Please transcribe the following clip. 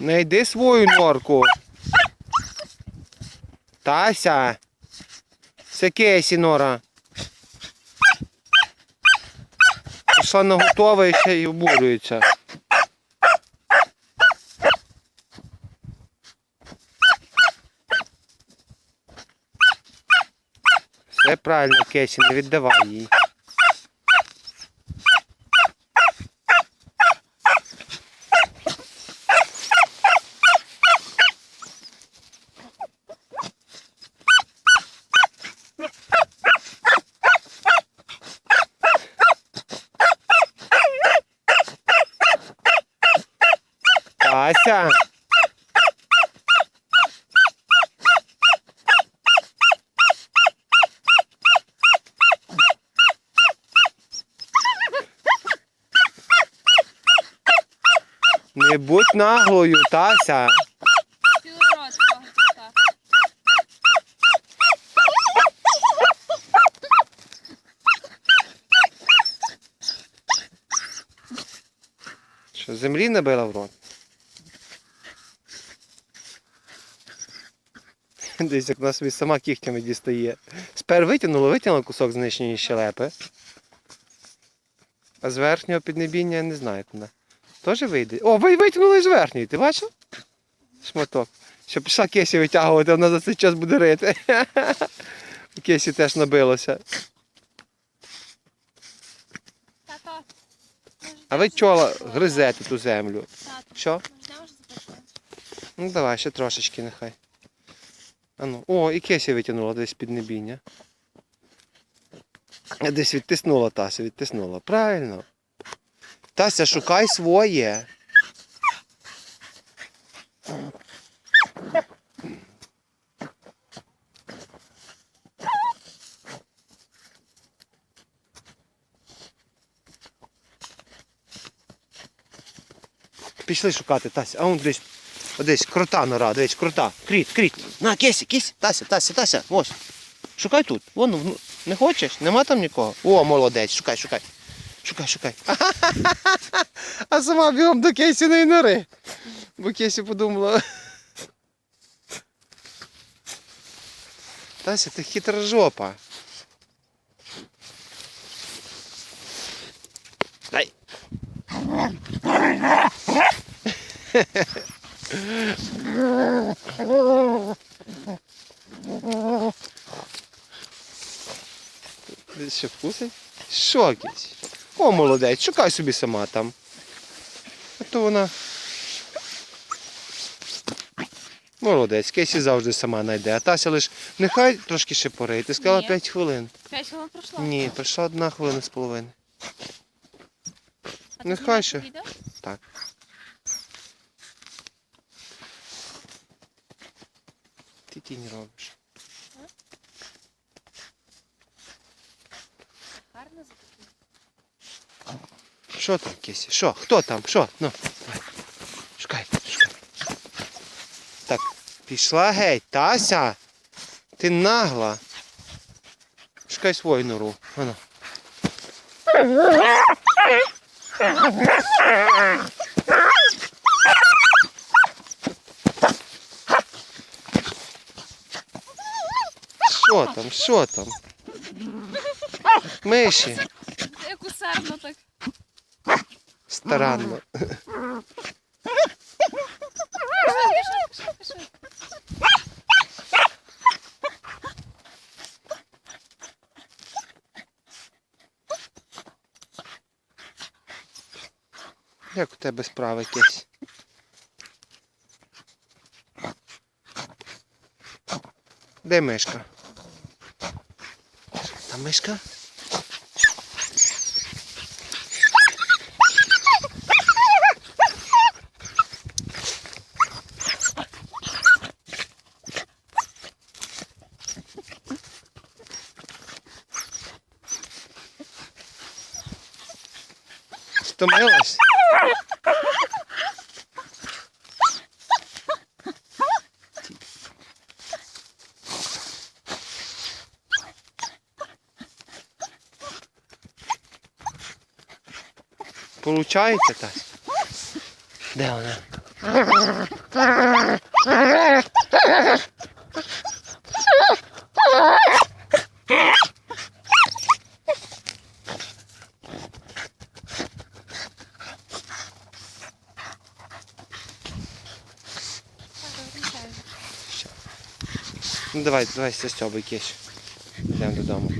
Найди свою норку. Тася. Це Кесі нора. Пішла на готове і ще й обурюється. Все правильно, Кесі, не віддавай їй. Ася. Не будь наглою, Тася. Що, землі набила в рот? Десь як вона собі сама кігтями дістає. Спершу витягнула, витягнула кусок з нижньої щелепи. А з верхнього піднебіння я не знаю, вона. Теж вийде. О, ви витягнули і з верхньої, ти бачив? Шматок. Що пішла Кесі витягувати, вона за цей час буде рити. У Кесі теж набилося. А ви чола гризете ту землю. Що? Ну давай, ще трошечки нехай. Ану. О, і Кесі витягнула десь під небіння. Десь відтиснула Тася, відтиснула. Правильно. Тася, шукай своє. Пішли шукати, Тася. А он десь, десь крота нора, десь крота. Кріт, кріт. На, Кесі, Кесі, Тася, Тася, Тася, ось. Шукай тут. Вон, вну- не хочеш? Нема там нікого? О, молодець, шукай, шукай. Шукай, шукай. А сама бігом до Кесіної нори. Бо Кесі подумала. Тася, ти хитра жопа. Дай. Ще вкусить? Що якийсь? О, молодець, шукай собі сама там. А то вона. Молодець, Кейсі завжди сама знайде. А Тася лиш нехай трошки ще порить. Ти сказала Ні. 5 хвилин. П'ять хвилин пройшло. Ні, пройшла одна хвилина з половиною. А ти нехай знімаєш ще. відео? Так. Тінь робиш. Гарно запитати. Що там, Кесі? Що? Хто там? Що? Ну, давай. Шукай, шукай. Так, пішла геть, Тася. Ти нагла. Шукай свою нору. Ану. Що там? Що там? Миші. Як усердно так. Старанно. Як у тебе справи якесь? Де мишка? Там мишка? Стомилась? Получається так? Де вона? Ну давай, давай, Стьобай, кись. Йдемо додому.